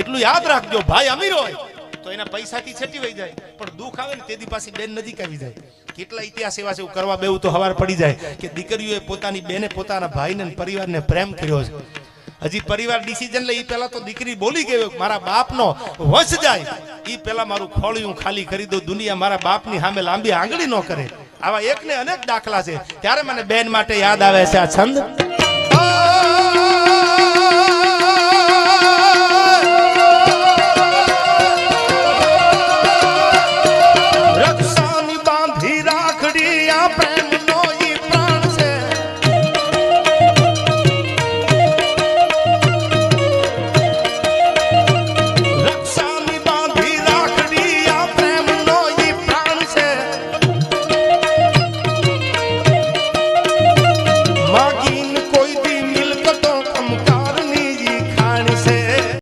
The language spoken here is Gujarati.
એટલું યાદ રાખજો, ભાઈ અમીર હોય. તો એના પૈસાથી છટી વહી જાય. પણ દુઃખ આવે ને તેની પાસે બેન નજીક આવી જાય. કેટલા ઇતિહાસ એવા છે કરવા બેવું તો હવાર પડી જાય કે દીકરીઓએ પોતાની બેને પોતાના ભાઈને પરિવારને પ્રેમ કર્યો છે. હજી પરિવાર ડિસિઝન લે, ઈ પહેલા તો દીકરી બોલી ગયો મારા બાપનો વશ જાય. એ પહેલા મારું ખોળિયું ખાલી કરી દઉં દુનિયા મારા બાપની સામે લાંબી આંગળી ન કરે. આવા એક ને અનેક દાખલા છે. ત્યારે મને બેન માટે યાદ આવે છે આ છંદ. બાકી